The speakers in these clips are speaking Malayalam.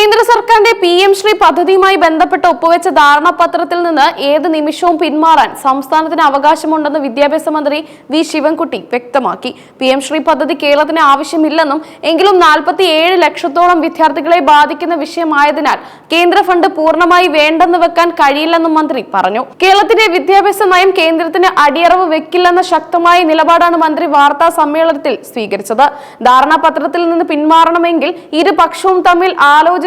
കേന്ദ്ര സർക്കാരിന്റെ പി എം ശ്രീ പദ്ധതിയുമായി ബന്ധപ്പെട്ട് ഒപ്പുവെച്ച ധാരണാപത്രത്തിൽ നിന്ന് ഏത് നിമിഷവും പിന്മാറാൻ സംസ്ഥാനത്തിന് അവകാശമുണ്ടെന്ന് വിദ്യാഭ്യാസ മന്ത്രി വി ശിവൻകുട്ടി വ്യക്തമാക്കി. പി എം ശ്രീ പദ്ധതി കേരളത്തിന് ആവശ്യമില്ലെന്നും എങ്കിലും നാൽപ്പത്തി ഏഴ് ലക്ഷത്തോളം വിദ്യാർത്ഥികളെ ബാധിക്കുന്ന വിഷയമായതിനാൽ കേന്ദ്ര ഫണ്ട് പൂർണമായി വേണ്ടെന്ന് വെക്കാൻ കഴിയില്ലെന്നും മന്ത്രി പറഞ്ഞു. കേരളത്തിന്റെ വിദ്യാഭ്യാസ നയം കേന്ദ്രത്തിന് അടിയറവ് വെക്കില്ലെന്ന ശക്തമായ നിലപാടാണ് മന്ത്രി വാർത്താ സമ്മേളനത്തിൽ സ്വീകരിച്ചത്. ധാരണാപത്രത്തിൽ നിന്ന് പിന്മാറണമെങ്കിൽ ഇരുപക്ഷവും തമ്മിൽ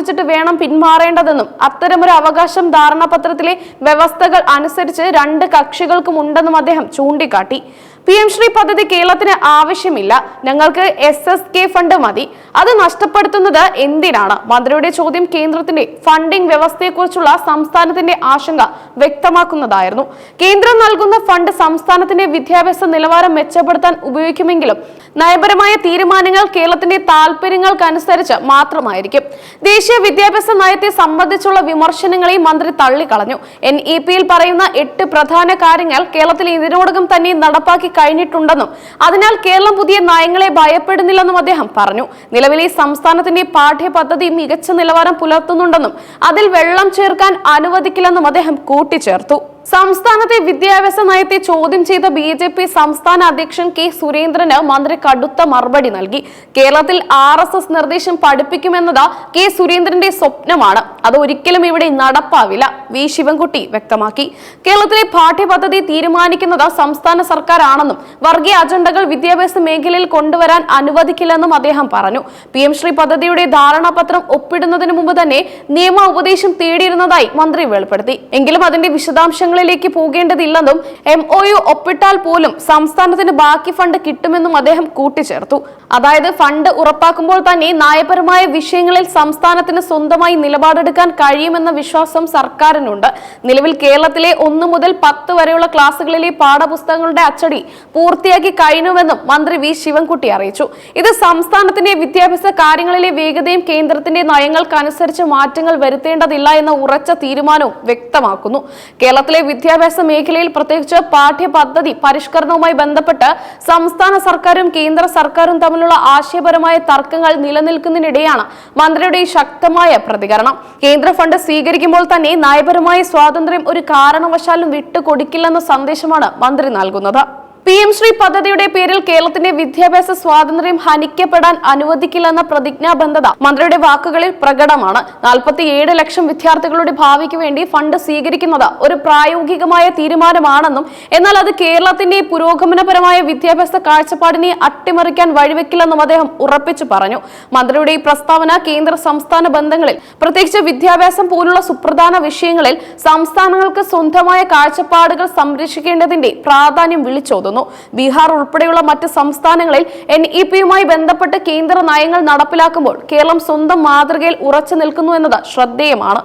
ആലോചിച്ചിട്ട് വേണം പിന്മാറേണ്ടതെന്നും അത്തരമൊരു അവകാശം ധാരണാപത്രത്തിലെ വ്യവസ്ഥകൾ അനുസരിച്ച് രണ്ട് കക്ഷികൾക്കും ഉണ്ടെന്നും അദ്ദേഹം ചൂണ്ടിക്കാട്ടി. പി എം ശ്രീ പദ്ധതി കേരളത്തിന് ആവശ്യമില്ല. ഞങ്ങൾക്ക് എസ് എസ് കെ ഫണ്ട് മതി. അത് നഷ്ടപ്പെടുത്തുന്നത് എന്തിനാണ്? മന്ത്രിയുടെ ചോദ്യം കേന്ദ്രത്തിന്റെ ഫണ്ടിംഗ് വ്യവസ്ഥയെക്കുറിച്ചുള്ള സംസ്ഥാനത്തിന്റെ ആശങ്ക വ്യക്തമാക്കുന്നതായിരുന്നു. കേന്ദ്രം നൽകുന്ന ഫണ്ട് സംസ്ഥാനത്തിന്റെ വിദ്യാഭ്യാസ നിലവാരം മെച്ചപ്പെടുത്താൻ ഉപയോഗിക്കുമെങ്കിലും നയപരമായ തീരുമാനങ്ങൾ കേരളത്തിന്റെ താല്പര്യങ്ങൾക്കനുസരിച്ച് മാത്രമായിരിക്കും. ദേശീയ വിദ്യാഭ്യാസ നയത്തെ സംബന്ധിച്ചുള്ള വിമർശനങ്ങളെ മന്ത്രി തള്ളിക്കളഞ്ഞു. എൻ ഇ പിയിൽ പറയുന്ന എട്ട് പ്രധാന കാര്യങ്ങൾ കേരളത്തിൽ ഇതിനോടകം തന്നെ നടപ്പാക്കി കഴിഞ്ഞിട്ടുണ്ടെന്നും അതിനാൽ കേരളം പുതിയ നയങ്ങളെ ഭയപ്പെടുന്നില്ലെന്നും അദ്ദേഹം പറഞ്ഞു. നിലവിലെ സംസ്ഥാനത്തിന്റെ പാഠ്യപദ്ധതി മികച്ച നിലവാരം പുലർത്തുന്നുണ്ടെന്നും അതിൽ വെള്ളം ചേർക്കാൻ അനുവദിക്കില്ലെന്നും അദ്ദേഹം കൂട്ടിച്ചേർത്തു. സംസ്ഥാനത്തെ വിദ്യാഭ്യാസ നയത്തെ ചോദ്യം ചെയ്ത ബി ജെ പി സംസ്ഥാന അധ്യക്ഷൻ കെ സുരേന്ദ്രന് മന്ത്രി കടുത്ത മറുപടി നൽകി. കേരളത്തിൽ ആർ എസ് എസ് നിർദ്ദേശം പഠിപ്പിക്കുമെന്നത് കെ സുരേന്ദ്രന്റെ സ്വപ്നമാണ്. അത് ഒരിക്കലും ഇവിടെ നടപ്പാവില്ല വി ശിവൻകുട്ടി വ്യക്തമാക്കി. കേരളത്തിലെ പാഠ്യപദ്ധതി തീരുമാനിക്കുന്നത് സംസ്ഥാന സർക്കാരാണെന്നും വർഗീയ അജണ്ടകൾ വിദ്യാഭ്യാസ മേഖലയിൽ കൊണ്ടുവരാൻ അനുവദിക്കില്ലെന്നും അദ്ദേഹം പറഞ്ഞു. പി എം ശ്രീ പദ്ധതിയുടെ ധാരണാപത്രം ഒപ്പിടുന്നതിന് മുമ്പ് തന്നെ നിയമ ഉപദേശം തേടിയിരുന്നതായി മന്ത്രി വെളിപ്പെടുത്തി. എങ്കിലും അതിന്റെ വിശദാംശങ്ങളിലേക്ക് പോകേണ്ടതില്ലെന്നും എം ഒ യു ഒപ്പിട്ടാൽ പോലും സംസ്ഥാനത്തിന് ബാക്കി ഫണ്ട് കിട്ടുമെന്നും അദ്ദേഹം കൂട്ടിച്ചേർത്തു. അതായത് ഫണ്ട് ഉറപ്പാക്കുമ്പോൾ തന്നെ നയപരമായ വിഷയങ്ങളിൽ സംസ്ഥാനത്തിന് സ്വന്തമായി നിലപാടെടുക്കാൻ കഴിയുമെന്ന വിശ്വാസം സർക്കാരിനുണ്ട്. നിലവിൽ കേരളത്തിലെ ഒന്നു മുതൽ പത്ത് വരെയുള്ള ക്ലാസുകളിലെ പാഠപുസ്തകങ്ങളുടെ അച്ചടി പൂർത്തിയാക്കി കഴിഞ്ഞുവെന്നും മന്ത്രി വി ശിവൻകുട്ടി അറിയിച്ചു. ഇത് സംസ്ഥാനത്തിന്റെ വിദ്യാഭ്യാസ കാര്യങ്ങളിലെ വേഗതയും കേന്ദ്രത്തിന്റെ നയങ്ങൾക്കനുസരിച്ച് മാറ്റങ്ങൾ വരുത്തേണ്ടതില്ല എന്ന ഉറച്ച തീരുമാനവും വ്യക്തമാക്കുന്നു. കേരളത്തിലെ വിദ്യാഭ്യാസ മേഖലയിൽ പ്രത്യേകിച്ച് പാഠ്യപദ്ധതി പരിഷ്കരണവുമായി ബന്ധപ്പെട്ട് സംസ്ഥാന സർക്കാരും കേന്ദ്ര സർക്കാരും തമ്മിലുള്ള ആശയപരമായ തർക്കങ്ങൾ നിലനിൽക്കുന്നതിനിടെയാണ് മന്ത്രിയുടെ ശക്തമായ പ്രതികരണം. കേന്ദ്ര ഫണ്ട് സ്വീകരിക്കുമ്പോൾ തന്നെ നയപരമായ സ്വാതന്ത്ര്യം ഒരു കാരണവശാലും വിട്ടുകൊടുക്കില്ലെന്ന സന്ദേശമാണ് മന്ത്രി നൽകുന്നത്. പി എം ശ്രീ പദ്ധതിയുടെ പേരിൽ കേരളത്തിന്റെ വിദ്യാഭ്യാസ സ്വാതന്ത്ര്യം ഹനിക്കപ്പെടാൻ അനുവദിക്കില്ലെന്ന പ്രതിജ്ഞാബദ്ധത മന്ത്രിയുടെ വാക്കുകളിൽ പ്രകടമാണ്. നാൽപ്പത്തിയേഴ് ലക്ഷം വിദ്യാർത്ഥികളുടെ ഭാവിക്ക് വേണ്ടി ഫണ്ട് സ്വീകരിക്കുന്നത് ഒരു പ്രായോഗികമായ തീരുമാനമാണെന്നും എന്നാൽ അത് കേരളത്തിന്റെ പുരോഗമനപരമായ വിദ്യാഭ്യാസ കാഴ്ചപ്പാടിനെ അട്ടിമറിക്കാൻ വഴിവെക്കില്ലെന്നും അദ്ദേഹം ഉറപ്പിച്ചു പറഞ്ഞു. മന്ത്രിയുടെ ഈ പ്രസ്താവന കേന്ദ്ര സംസ്ഥാന ബന്ധങ്ങളിൽ പ്രത്യേകിച്ച് വിദ്യാഭ്യാസം പോലുള്ള സുപ്രധാന വിഷയങ്ങളിൽ സംസ്ഥാനങ്ങൾക്ക് സ്വന്തമായ കാഴ്ചപ്പാടുകൾ സംരക്ഷിക്കേണ്ടതിന്റെ പ്രാധാന്യം വിളിച്ചോതുന്നു. ബീഹാർ ഉൾപ്പെടെയുള്ള മറ്റ് സംസ്ഥാനങ്ങളിൽ എൻ ഇ പിയുമായി ബന്ധപ്പെട്ട് കേന്ദ്ര നയങ്ങൾ നടപ്പിലാക്കുമ്പോൾ കേരളം സ്വന്തം മാതൃകയിൽ ഉറച്ചു നിൽക്കുന്നു എന്നത് ശ്രദ്ധേയമാണ്.